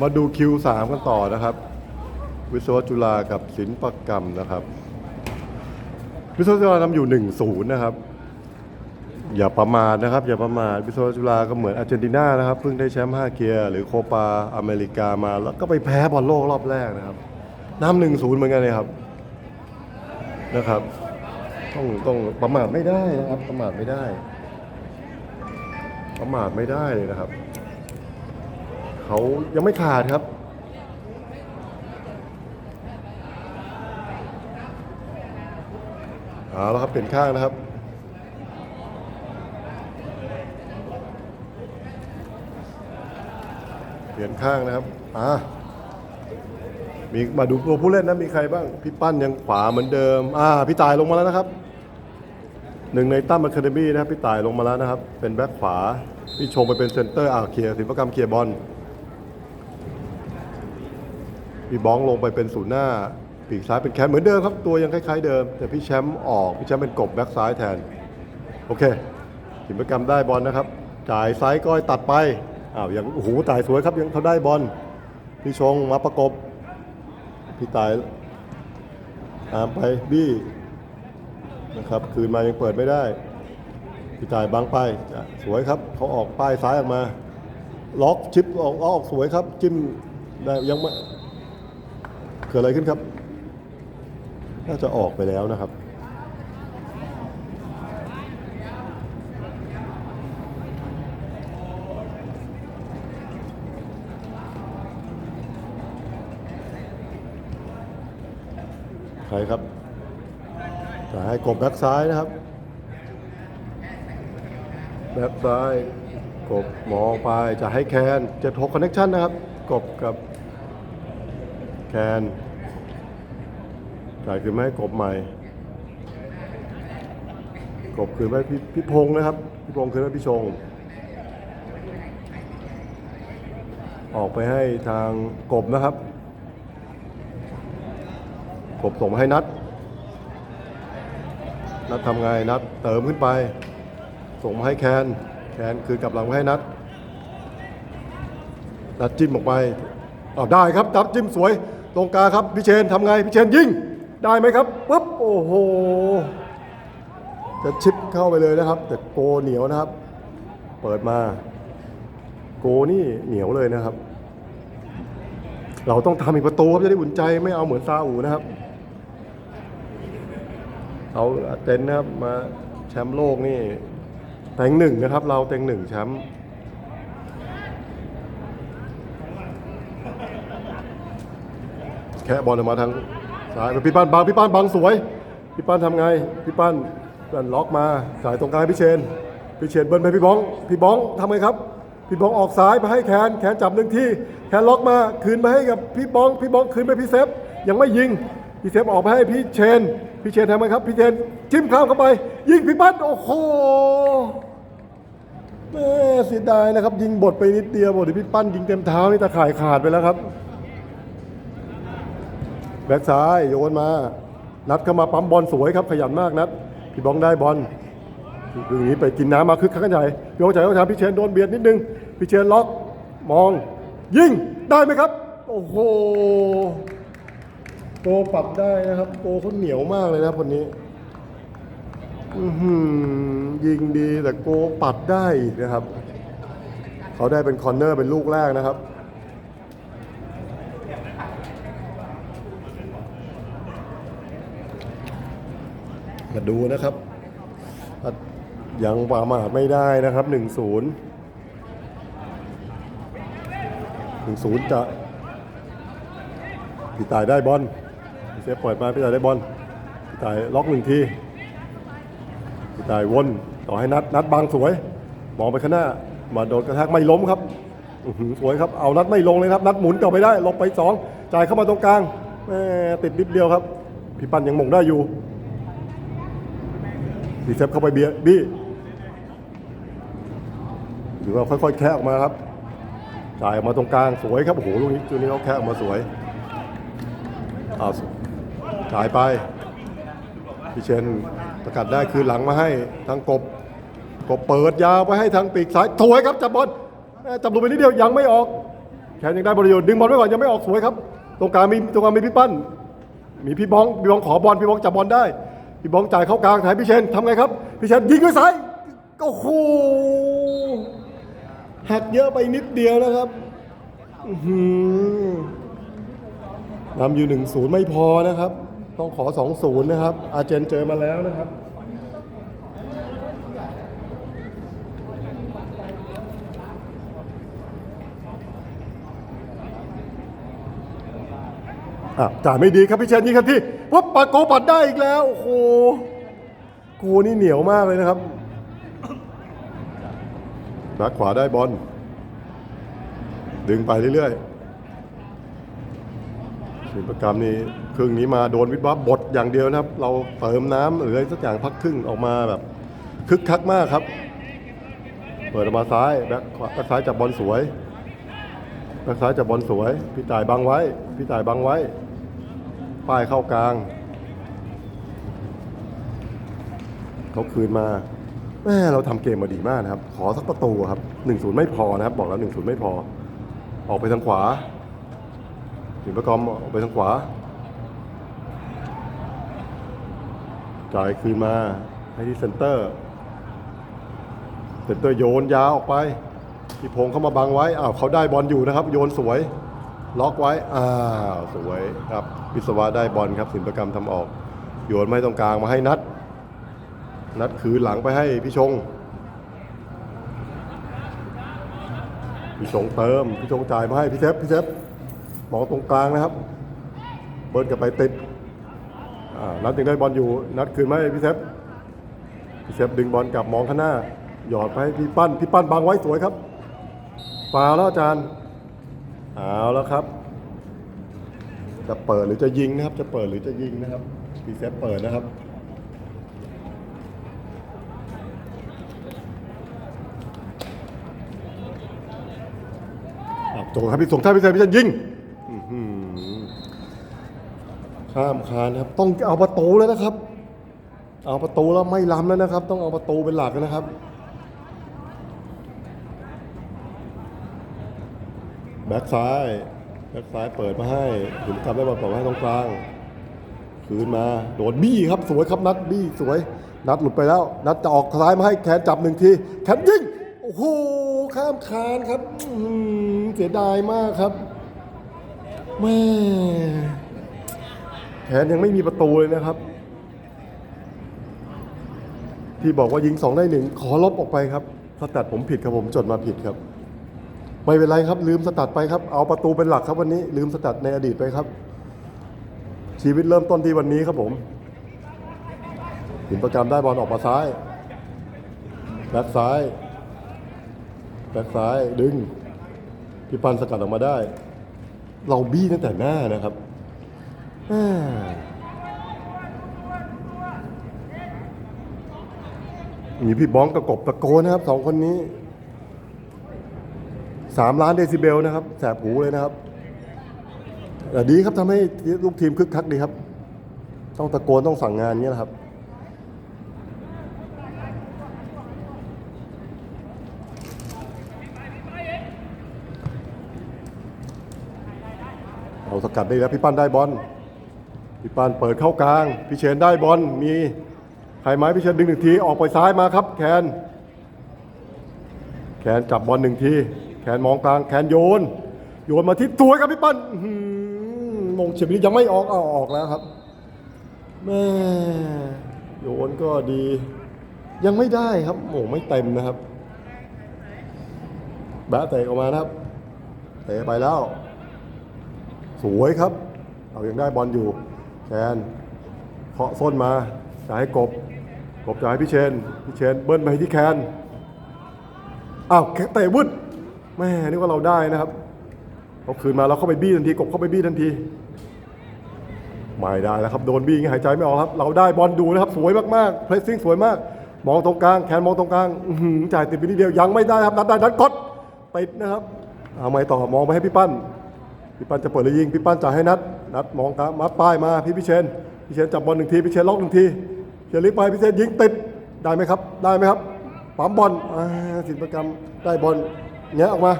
มาดูคิวสามกันต่อนะครับ วิศวจุฬากับศิลปกรรมนะครับ วิศวจุฬานำอยู่หนึ่งศูนย์นะครับ อย่าประมาทนะครับ อย่าประมาทวิศวจุฬาก็เหมือนอาร์เจนตินานะครับเพิ่งได้แชมป์5เกียร์หรือโคปาอเมริกามาแล้วก็ไปแพ้บอลโลกรอบแรกนะครับนำหนึ่งศูนย์เหมือนกันเลยครับนะครับต้องต้องประมาทไม่ได้นะครับ ประมาทไม่ได้ ประมาทไม่ได้เลยนะครับ เขายังไม่ขาดครับ เอาแล้วครับเปลี่ยนข้างนะครับ เปลี่ยนข้างนะครับ อ่ามีมาดูตัวผู้เล่นนะมีใครบ้าง พี่ปั้นยังขวาเหมือนเดิม อ่า พี่ตายลงมาแล้วนะครับหนึ่งในตั้มอะคาเดมี่นะครับพี่ตายลงมาแล้วนะครับ เป็นแบ็คขวา พี่ชงไปเป็นเซนเตอร์อ่าเคลียร์ศิลปกรรมเคลียร์บอล พี่บ้องลงไปเป็นศูนย์หน้า ปีกซ้ายเป็นแคมเหมือนเดิมครับ ตัวยังคล้าย ๆเดิม แต่พี่แชมป์ออก พี่แชมป์เป็นกบแบ็คซ้ายแทน โอเคศิลปกรรมได้บอลนะครับ จ่ายซ้ายก้อยตัดไป อ้าวยังโอ้โหจ่ายสวยครับยังเขาได้บอล พี่ชงมาประกบ พี่ตายตามไปบี้นะครับคืนมายังเปิดไม่ได้พี่ตายบังไปสวยครับเขาออกป้ายซ้ายออกมา ล็อกชิปออกออกสวยครับ จิ้มได้ยังไม่ เกิดอะไรขึ้นครับ น่าจะออกไปแล้วนะครับ ใครครับจะให้กบแบ็กซ้ายนะครับ แบ็กซ้าย กบมองไปจะให้แคนจ็ดหกคอนเนคชั่นนะครับ กบกับ แคนจ่ายคืนมาให้กบใหม่ กบคืนไปพี่พี่พงษ์นะครับ พี่พงษ์คืนไปพี่ชง ออกไปให้ทางกบนะครับ กบส่งมาให้นัด นัดทำไงนัดเติมขึ้นไป ส่งมาให้แคน แคนคืนกลับหลังมาให้นัดนัดจิ้มออกไปอ้าได้ครับนัดจิ้มสวย ตรงกลางครับพี่เชนทำไงพี่เชนยิงได้ไหมครับปุ๊บโอ้โหจะชิปเข้าไปเลยนะครับ แต่โกเหนียวนะครับ เปิดมา โกนี่เหนียวเลยนะครับ เราต้องทำอีกประตูครับจะได้อุ่นใจไม่เอาเหมือนซาอูนะครับเอาเต็นนะครับมาแชมป์โลกนี่เต็งหนึ่งนะครับ เราเต็งหนึ่งแชมป์ แค่บอลออกมาทางซ้ายพี่ป้านบังพี่ป้านบังสวย พี่ป้านทำไง พี่ป้านป้านล็อกมาสายตรงกลางพี่เชน พี่เชนเบิ้ลไปพี่บ้อง พี่บ้องทำไงครับ พี่บ้องออกซ้ายไปให้แขน แขนจับหนึ่งที่ แขนล็อกมา คืนมาให้กับพี่บ้อง พี่บ้องคืนไปพี่เซฟ ยังไม่ยิง พี่เซฟออกไปให้พี่เชน พี่เชนทำไงครับ พี่เชนจิ้มข้ามเข้าไป ยิงพี่ปั้นโอ้โหแม่เสียดายนะครับ ยิงบทไปนิดเดียวบทที่พี่ปั้นยิงเต็มเท้านี่ตะข่ายขาดไปแล้วครับ แบ็กซ้ายโยนมา นัดเข้ามาปั๊มบอลสวยครับขยันมากนัดพี่บ้องได้บอลคืออย่างนี้ไปกินน้ำมาคึกคักกันใหญ่พี่บ้องจ่ายต้องทำพี่เชนโดนเบียดนิดนึงพี่เชนล็อกมอง ยิงได้ไหมครับ โอ้โหโกปรับได้นะครับโกเขาเหนียวมากเลยนะคนนี้ยิงดีแต่โกปรับได้นะครับ เขาได้เป็นคอร์เนอร์เป็นลูกแรกนะครับ มาดูนะครับ ยังประมาทไม่ได้นะครับ1-0 1-0จะพี่ตายได้บอลพี่เซฟปล่อยมาพี่ตายได้บอลพี่ตายล็อกหนึ่งทีพี่ตายวนต่อให้นัดนัดบางสวยมองไปข้างหน้า มาโดนกระแทกไม่ล้มครับสวยครับเอานัดไม่ลงเลยครับ นัดหมุนกลับไปได้ลบไปสองจ่ายเข้ามาตรงกลางแมติดนิดเดียวครับ พี่ปันยังหมงได้อยู่ ดีเซฟเข้าไปเบียบี้หรือว่าค่อยๆแคะออกมาครับ จ่ายออกมาตรงกลางสวยครับโอ้โหลูกนี้จุดนี้เขาแคะออกมาสวยอ้าวจ่ายไปพี่เชนประกาศได้คืนหลังมาให้ทางกบกบเปิดยาวไปให้ทางปีกซ้ายสวยครับจับบอลจับลูกไปนิดเดียวยังไม่ออกแขนยังได้ประโยชน์ดึงบอลไว้ก่อนยังไม่ออกสวยครับ ตรงกลางมีตรงกลางมีพี่ปั้น มีพี่บ้องพี่บ้องขอบอลพี่บ้องจับบอลได้ พี่บ้องจ่ายเข้ากลางถ่ายพี่เชนทำไงครับ พี่เชนยิงด้วยซ้ายโอ้โหหักเยอะไปนิดเดียวนะครับอื้อหือนำอยู่หนึ่งศูนย์ไม่พอนะครับ ต้องขอสองศูนย์นะครับ อาเจนเจอมาแล้วนะครับ อะจ่ายไม่ดีครับพี่เชนยิงครับที่วับปัดโกปัดได้อีกแล้ว โอ้โหโกนี่เหนียวมากเลยนะครับนักขวาได้บอลดึงไปเรื่อยๆศิลปกรรมนี่ครึ่งนี้มาโดนวิทย์วับบดอย่างเดียวนะครับ เราเติมน้ำหรืออะไรสักอย่างพักครึ่งออกมาแบบ คึกคักมากครับ เปิดออกมาซ้ายแบ็คขวาซ้ายจับบอลสวยแบ็คซ้ายจับบอลสวย พี่จ่ายบังไว้ พี่จ่ายบังไว้ ป้ายเข้ากลาง เขาคืนมาแม่เราทำเกมมาดีมากนะครับ ขอสักประตูครับหนึ่งศูนย์ไม่พอนะครับ บอกแล้วหนึ่งศูนย์ไม่พอ ออกไปทางขวาถึงประกอมออกไปทางขวา จ่ายคืนมาให้ที่เซนเตอร์ เซนเตอร์โยนยาวออกไปพี่พงเข้ามาบังไว้อ้าวเขาได้บอลอยู่นะครับ โยนสวย ล็อกไว้อ้าสวยครับวิศวะได้บอลครับศิลปกรรมทำออก โยนไม่ตรงกลางมาให้นัด นัดคืนหลังไปให้พี่ชง พี่ชงเติม พี่ชงจ่ายมาให้พี่เซฟพี่เซฟมองตรงกลางนะครับ เบิร์นกลับไปติดอ่านัดยังได้บอลอยู่ นัดคืนมาให้พี่เซฟพี่เซฟดึงบอลกลับมองข้างหน้า หยอดไปให้พี่ปั้น พี่ปั้นบังไว้สวยครับฟาแล้วอาจารย์ เอาแล้วครับ จะเปิดหรือจะยิงนะครับ จะเปิดหรือจะยิงนะครับพี่เซฟเปิดนะครับอะตรงครับพี่ส่งท่าพี่เซฟพี่จะยิงข้ามคานครับ ต้องเอาประตูแล้วนะครับ เอาประตูแล้วไม่ล้ำแล้วนะครับ ต้องเอาประตูเป็นหลักนะครับ แบ็กซ้าย แบ็กซ้ายเปิดมาให้ถึงกลับได้บอลต่อมาให้ตรงกลาง คืนมา โดนบี้ครับสวยครับนัดบี้สวย นัดหลุดไปแล้ว นัดจะออกซ้ายมาให้แขนจับหนึ่งที แขนยิง โอ้โห ข้ามคานครับเสียดายมากครับแม่แขนยังไม่มีประตูเลยนะครับ ที่บอกว่ายิงสองได้หนึ่งขอลบออกไปครับสแตัดผมผิดครับผมจดมาผิดครับ ไม่เป็นไรครับ ลืมสตัดไปครับเอาประตูเป็นหลักครับวันนี้ลืมสตัดในอดีตไปครับ ชีวิตเริ่มต้นที่วันนี้ครับผมหินประกรรมได้บอลออกมาซ้ายแบ็คซ้ายแบ็คซ้ายดึงพี่ปันสกัดออกมาได้ เราบี้ตั้งแต่หน้านะครับม่มีพี่บ้องกับกบตะโกนนะครับสองคนนี้ สามล้านเดซิเบลนะครับ แสบหูเลยนะครับดีครับทำให้ลูกทีมคึกคักดีครับ ต้องตะโกนต้องสั่งงานเงี้ยนะครับเอาสกัดได้แล้วพี่ปั้นได้บอลพี่ปั้นเปิดเข้ากลาง พี่เชนได้บอลมีใครไหมพี่เชนดึงหนึ่งทีออกไปซ้ายมาครับ แคน แคนจับบอลหนึ่งที แคนมองกลางแคนโยน โยนมาที่ตัวครับพี่ปั้นอื้อหือมงเฉียบนี้ยังไม่ออกเอาออกแล้วครับแม่โยนก็ดี ยังไม่ได้ครับโอ้ไม่เต็มนะครับแบะเตะออกมานะครับเตะไปแล้ว สวยครับ เอายังได้บอลอยู่แคนเคาะส้นมาจะให้กบกบจะให้พี่เชนพี่เชนเบิ้ลไปที่แคนอ้าวเตะวึด แม่นี่ว่าเราได้นะครับเขาคืนมาแล้วเข้าไปบี้ทันทีกบเข้าไปบี้ทันทีไม่ได้แล้วครับโดนบี้อย่างหายใจไม่ออกครับ เราได้บอลดูนะครับสวยมากๆเพรสซิ่งสวยมาก มองตรงกลางแคนมองตรงกลางจ่ายติดไปนิดเดียวยังไม่ได้ครับนัดได้นัดกดติดนะครับเอาไม่ต่อมองไปให้พี่ปั้นพี่ปั้นจะเปิดเลยยิงพี่ปั้นจ่ายให้นัดนัดมองกลางมาป้ายมาพี่พิเชนพี่เชนจับบอลหนึ่งทีพี่เชนล็อกหนึ่งทีเชนลิกไปพี่เชนยิงติดได้ไหมครับ ได้ไหมครับปั๊มบอลอ่าศิลปกรรมได้บอล แงะออกมา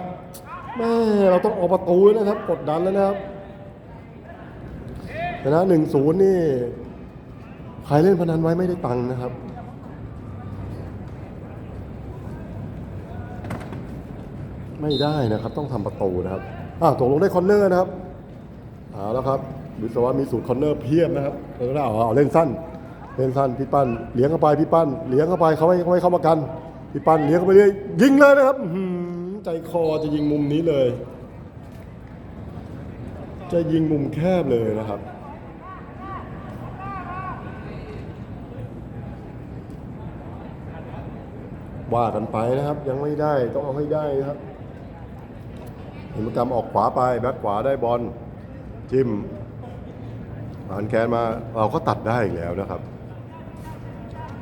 แม่เราต้องออกประตูแล้วนะครับ กดดันแล้วนะครับชนะหนึ่งศูนย์นี่ใครเล่นพนันไว้ไม่ได้ตังค์นะครับไม่ได้นะครับต้องทำประตูนะครับอ่าตกลงได้คอนเนอร์นะครับเอาแล้วครับวิศวะมีสูตรคอนเนอร์เพียบนะครับเราก็ได้เอาเอาเล่นสั้น เล่นสั้นพี่ปั้นเลี้ยงเข้าไปพี่ปั้นเลี้ยงเข้าไปเขาไม่เขาไม่เข้ามากันพี่ปั้นเลี้ยงเข้าไปเรื่อยยิงเลยนะครับอื ใจคอจะยิงมุมนี้เลย จะยิงมุมแคบเลยนะครับ ว่ากันไปนะครับยังไม่ได้ต้องเอาให้ได้นะครับเห็นกรรมออกขวาไปแบ็คขวาได้บอลจิ้มผ่านแกนมาเราก็ตัดได้อีกแล้วนะครับ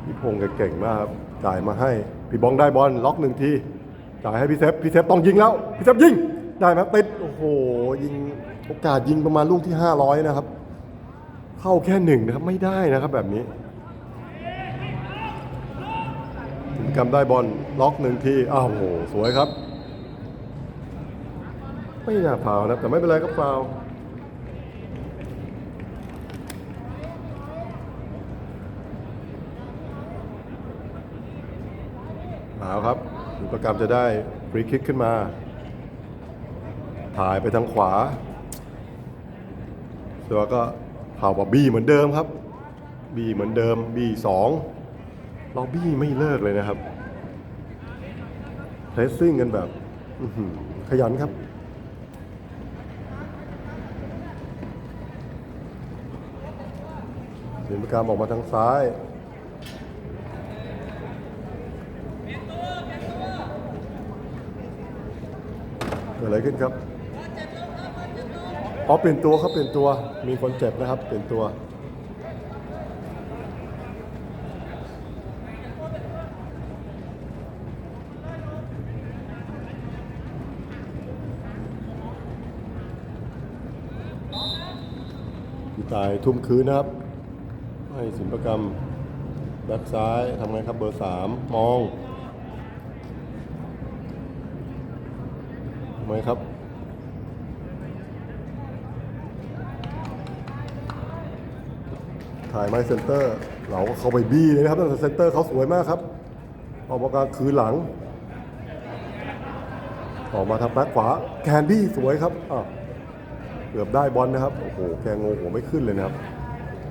พี่พงศ์เก่งมากครับจ่ายมาให้พี่บองได้บอลล็อกหนึ่งที จ่ายให้พี่เซฟพี่เซฟต้องยิงแล้วพี่เซฟยิงได้ไหมติดโอ้โหยิงโอกาสยิงประมาณลูกที่ 500 นะครับ เข้าแค่หนึ่งนะครับไม่ได้นะครับแบบนี้ถึงกำได้บอลล็อกหนึ่งทีอ้าวโหสวยครับ ไม่น่าฟาวนะแต่ไม่เป็นไรครับฟาวล์เอาครับ อุปกรรมจะได้ฟรีคิกขึ้นมา ถ่ายไปทางขวาแล้วก็เผาบบี้เหมือนเดิมครับ บีเหมือนเดิม บีสองล็อบบี้ไม่เลิกเลยนะครับเทสซิ่งกันแบบอื้อหือขยันครับศิลปกรรมออกมาทางซ้าย เกิดอะไรขึ้นครับอ๋อเปลี่ยนตัวครับเปลี่ยนตัวมีคนเจ็บนะครับเปลี่ยนตัวพี่ตายทุ่มคืนนะครับ ให้ศิลปกรรมแบ็คซ้ายทำไงครับเบอร์สามมอง ไมครับถ่ายไม้เซนเตอร์ เราก็เข้าไปบี้เลยนะครับแต่เซนเตอร์เขาสวยมากครับ ออกมากลางคืนหลัง ออกมาทางแบ็คขวาแคนดี้สวยครับอ้าวเกือบได้บอลนะครับ โอ้โห แกงงหัวไม่ขึ้นเลยนะครับ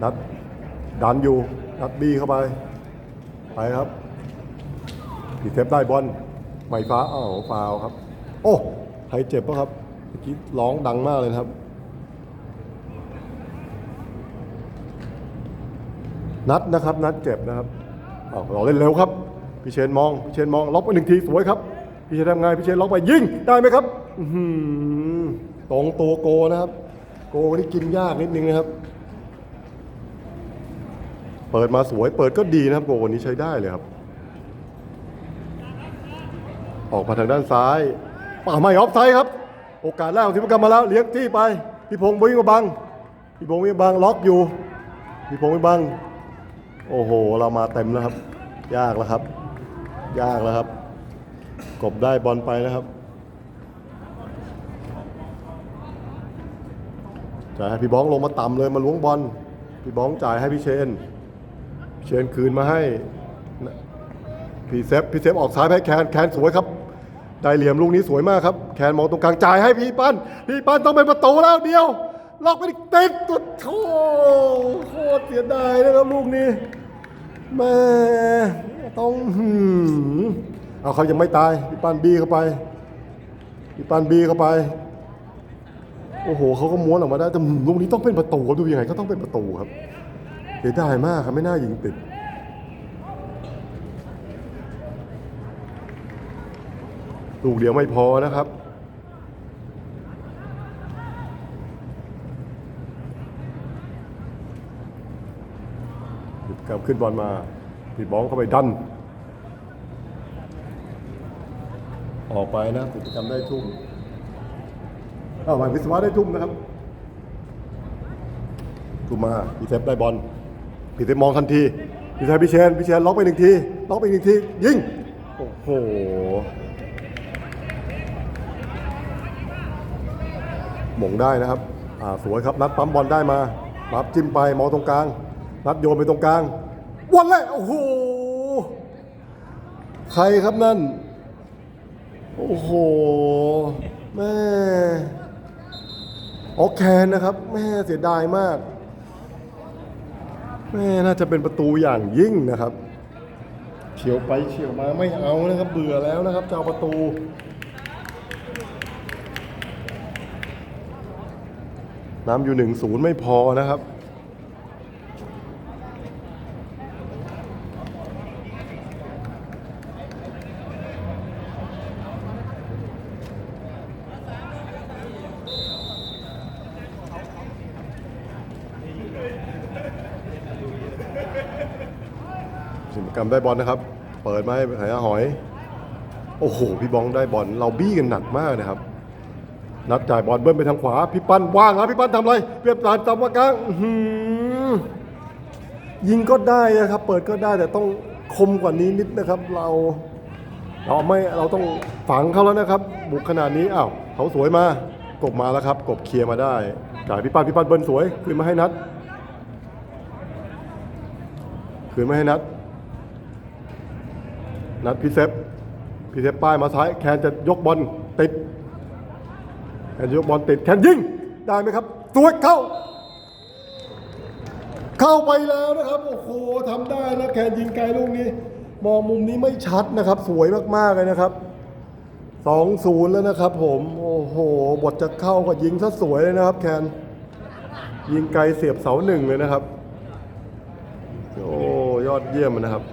นัดดันอยู่นัดบีเข้าไป ไปครับผีเทปได้บอลไม้ฟ้าอ้าวฟาวครับ โอ้ ใครเจ็บปะครับเมื่อกี้ร้องดังมากเลยครับ นัดนะครับ นัดเจ็บนะครับอ้าเราเล่นเร็วครับพี่เชนมองพี่เชนมองล็อกไปหนึ่งทีสวยครับพี่เชนทำไงพี่เชนล็อกไปยิงได้ไหมครับตรงตัวโกนะครับ โกนี่กินยากนิดนึงนะครับ เปิดมาสวยเปิดก็ดีนะครับ โกวันนี้ใช้ได้เลยครับ ออกมาทางด้านซ้าย ป่าไม่ออฟไซด์ครับ โอกาสแรกของทีมกรรมมาแล้วเลี้ยงที่ไปพี่พงศ์วิ่งมาบังพี่พงศ์วิ่งมาบังล็อกอยู่พี่พงศ์วิ่งบัง โอ้โห เรามาเต็มแล้วครับ ยากแล้วครับ ยากแล้วครับ กบได้บอลไปนะครับจ่ายให้พี่บ้องลงมาต่ำเลยมาล้วงบอลพี่บ้องจ่ายให้พี่เชนเชนคืนมาให้พี่เซฟพี่เซฟออกซ้ายให้แคนแคนสวยครับ ได้เหลี่ยมลูกนี้สวยมากครับ แคนมองตรงกลางจ่ายให้พี่ปั้น พี่ปั้นต้องเป็นประตูแล้วเดียว ล็อกไปติดตัวโถโคตรเสียดายนะครับลูกนี้แม่ต้องหืมเอาเขายังไม่ตาย พี่ปั้นบีเข้าไป พี่ปั้นบีเข้าไป โอ้โหเขาก็ม้วนออกมาได้แต่ลูกนี้ต้องเป็นประตูดูยังไงก็ต้องเป็นประตูครับเสียดายมากครับไม่น่ายิงติด ลูกเดียวไม่พอนะครับกลับขึ้นบอลมาปีบ้องเข้าไปดัน ออกไปนะกิจกรรมได้ทุ่มเอาไปวิศวะได้ทุ่มนะครับทุ่มมาพีเซฟได้บอลพีเซฟมองทันทีพีเซฟพีเชนพีเชนล็อกไปหนึ่งทีล็อกไปอีกหนึ่งที ยิง โอ้โห หม่งได้นะครับอ่าสวยครับนัดปั๊มบอลได้มานัดจิ้มไปมองตรงกลาง นัดโยนไปตรงกลางวันเลยโอ้โหใครครับนั่น โอ้โหแม่ออกแคนนะครับ แม่เสียดายมากแม่น่าจะเป็นประตูอย่างยิ่งนะครับเฉียวไปเฉียวมาไม่เอานะครับ เบื่อแล้วนะครับจะเอาประตู น้ำอยู่หนึ่งศูนย์ไม่พอนะครับ สิมกรรมได้บอลนะครับ เปิดมาให้หายหอย โอ้โห พี่บองได้บอลเราบี้กันหนักมากนะครับ นัดจ่ายบอลเบิ้ลไปทางขวาพี่ปั้นว่างแล้วพี่ปั้นทำอะไรเปรียบสารจำว่ากลางยิงก็ได้นะครับ เปิดก็ได้แต่ต้องคมกว่านี้นิดนะครับ เราเราไม่เราต้องฝังเขาแล้วนะครับ บุกขนาดนี้อ้าวเขาสวยมากบมาแล้วครับ กบเคลียร์มาได้จ่ายพี่ปั้นพี่ปั้นเบิ้ลสวยคืนมาให้นัดคืนมาให้นัดนัดพี่เซฟพี่เซฟป้ายมาซ้ายแคนจะยกบอล แคนยกบอลติดแคนยิงได้ไหมครับสวยเข้า เข้าไปแล้วนะครับ โอ้โหทำได้นะแคนยิงไกลลูกนี้ มองมุมนี้ไม่ชัดนะครับ สวยมากๆเลยนะครับสองศูนย์แล้วนะครับ ผมโอ้โหบทจะเข้าก็ยิงซะสวยเลยนะครับ แคนยิงไกลเสียบเสาหนึ่งเลยนะครับ โอ้ยอดเยี่ยมนะครับ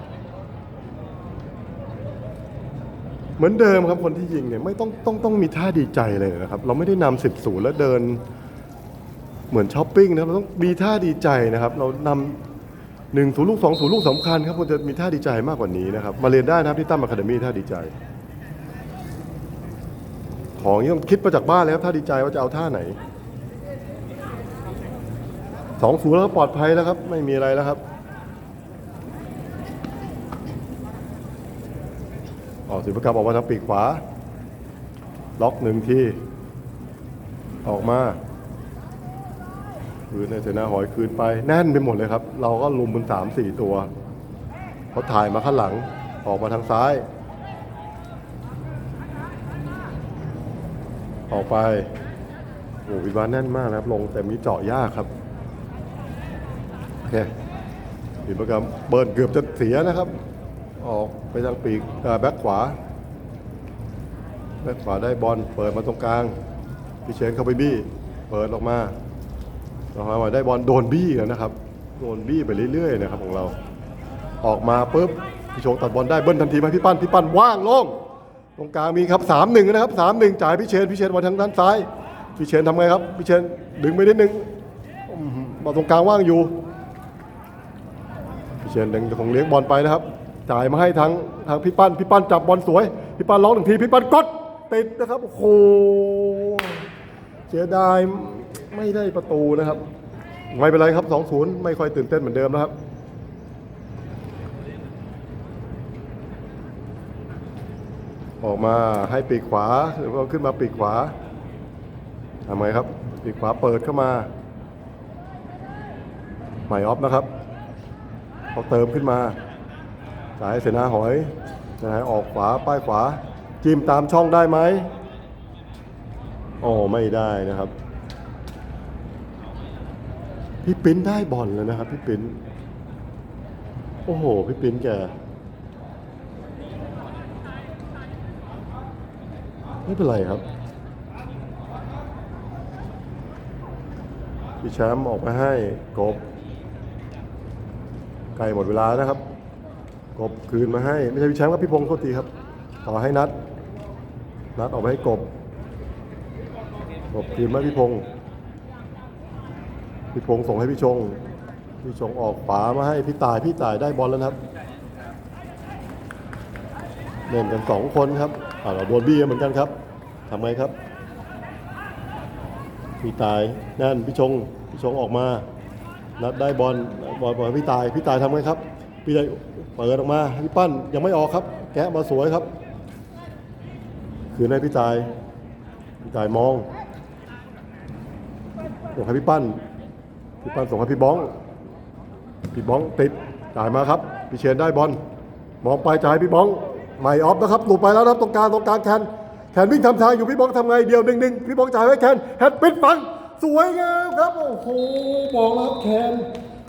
เหมือนเดิมครับคนที่ยิงเนี่ยไม่ต้องต้องต้องมีท่าดีใจเลยนะครับ เราไม่ได้นำสิบศูนย์แล้วเดิน เหมือนช้อปปิ้งนะครับเราต้องมีท่าดีใจนะครับ เรานำหนึ่งศูนย์ลูกสองศูนย์ลูกสำคัญครับควรจะมีท่าดีใจมากกว่านี้นะครับ มาเรียนได้นะครับที่ตั้มอะคาเดมี่ท่าดีใจ ของนี้ต้องคิดมาจากบ้านเลยครับท่าดีใจว่าจะเอาท่าไหนสองศูนย์แล้วปลอดภัยแล้วครับ ไม่มีอะไรแล้วครับ ออกศิลปกรรมออกมาทางปีกขวา ล็อกหนึ่งที ออกมาคืนในเสนาหอยคืนไปแน่นไปหมดเลยครับ เราก็ลุมมันสามสี่ตัวเขาถ่ายมาข้างหลังออกมาทางซ้าย ออกไปโอ้วิบานแน่นมากนะครับ ลงแต่มีเจาะยากครับโอเคศิลปกรรมเบิร์นเกือบจะเสียนะครับ ออกไปทางปีกแบ็คขวา แบ็คขวาได้บอลเปิดมาตรงกลางพี่เชนเข้าไปบี้เปิดออกมาเราหามาได้บอลโดนบี้กันนะครับ โดนบี้ไปเรื่อยๆนะครับของเรา ออกมาปุ๊บพี่โชงตัดบอลได้เบิ้ลทันทีมาพี่ปั้นพี่ปั้นว่างโล่งตรงกลางมีครับสามหนึ่งนะครับสามหนึ่งจ่ายพี่เชนพี่เชนมาทางด้านซ้ายพี่เชนทำไงครับพี่เชนดึงไปนิดนึงมาตรงกลางว่างอยู่พี่เชนดึงคงเลี้ยงบอลไปนะครับ จ่ายมาให้ทางทางพี่ปั้นพี่ปั้นจับบอลสวย พี่ปั้นร้องหนึ่งทีพี่ปั้นกดติดนะครับโอ้โหเสียดายไม่ได้ประตูนะครับ ไม่เป็นไรครับ2-0ไม่ค่อยตื่นเต้นเหมือนเดิมนะครับออกมาให้ปีกขวาหรือว่าขึ้นมาปีกขวาทำไงครับ ปีกขวาเปิดเข้ามาใหม่ออฟนะครับเขาเติมขึ้นมา สายเสนาหอยเสนาหอยออกขวาป้ายขวา จิ้มตามช่องได้ไหมโอ้ไม่ได้นะครับ พี่ปิ้นได้บอลแล้วนะครับ พี่ปิ้นโอ้โห พี่ปิ้นแกไม่เป็นไรครับ พี่แชมป์ออกมาให้กบใกล้หมดเวลานะครับ กบคืนมาให้ ไม่ใช่พี่แชมป์ครับพี่พงศ์โทษทีครับ ต่อให้นัด นัดออกมาให้กบ กบคืนมาพี่พงศ์พี่พงศ์ส่งให้พี่ชง พี่ชงออกขวามาให้พี่ตายพี่ตายได้บอลแล้วนะครับเล่นกันสองคนครับอ่าเราโดนบี้เหมือนกันครับทำไงครับ พี่ตายนั่นพี่ชงพี่ชงออกมานัดได้บอลบอลบอลพี่ตายพี่ตายทำไงครับ พี่ตายเปิดออกมาพี่ปั้นยังไม่ออกครับ แกะมาสวยครับคืนให้พี่ตายพี่ตายมองส่งให้พี่ปั้นพี่ปั้นส่งให้พี่บ้อง พี่บ้องติดจ่ายมาครับพี่เชนได้บอลมองไปจ่ายพี่บ้องไม่ออฟนะครับหลุดไปแล้วครับตรงกลางตรงกลางแคนแคนวิ่งทำทางอยู่พี่บ้องทำไงเดียวหนึ่งหนึ่งพี่บ้องจ่ายให้แคนแฮนปิดฟังสวยงามครับโอ้โหบอกแล้วครับแคน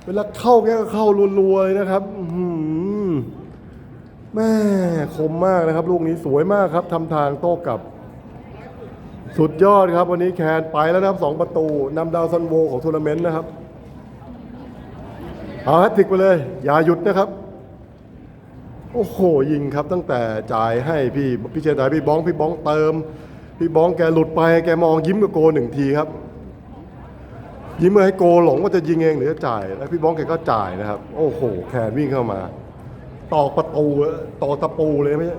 เวลาเข้าแกก็เข้ารัวๆเลยนะครับ แม่คมมากนะครับ ลูกนี้สวยมากครับทำทางโต้กลับ สุดยอดครับ วันนี้แคนไปแล้วนะครับสองประตูนำดาวซันโวของทัวร์นาเมนต์นะครับเอาแฮตทริกไปเลย อย่าหยุดนะครับ โอ้โห ยิงครับตั้งแต่จ่ายให้พี่พี่เชนายพี่บ้องพี่บ้องเติม พี่บ้องแกหลุดไปแกมองยิ้มกับโกหนึ่งทีครับ ยิ้มเมื่อให้โกหลงว่าจะยิงเองหรือจะจ่าย แล้วพี่บ้องแกก็จ่ายนะครับ โอ้โห แคนวิ่งเข้ามา ตอกประตูตอกตะปูเลยไม่ใช่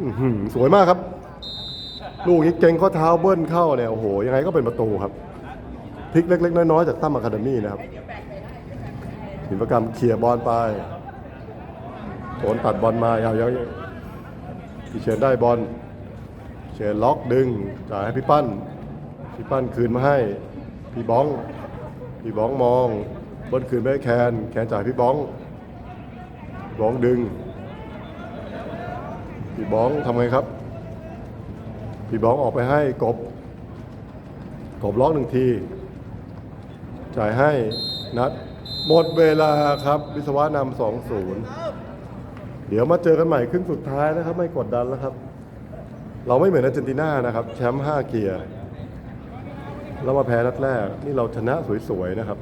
อื้อหือสวยมากครับ ลูกนี้เก่งข้อเท้าเบิ้ลเข้าเนี่ยโอ้โหยังไงก็เป็นประตูครับพลิกเล็ก ๆ น้อยๆจากตั้มอะคาเดมี่นะครับศิลปกรรมเคลียบอลไปโอนตัดบอลมายาวๆพี่เชนได้บอลเชนล็อกดึงจ่ายให้พี่ปั้นพี่ปั้นคืนมาให้ พี่บ้อง พี่บ้องมองบอลคืนไปให้แคนแคนจ่ายพี่บ้อง บ้องดึง พี่บ้องทำไงครับ พี่บ้องออกไปให้กบ กบล็อกหนึ่งที จ่ายให้นัด หมดเวลาครับ วิศวะนำสองศูนย์เดี๋ยวมาเจอกันใหม่ครึ่งสุดท้ายนะครับ ไม่กดดันแล้วครับ เราไม่เหมือนอาร์เจนตินานะครับแชมป์ห้าเกียร์แล้วมาแพ้นัดแรก นี่เราชนะสวยๆนะครับ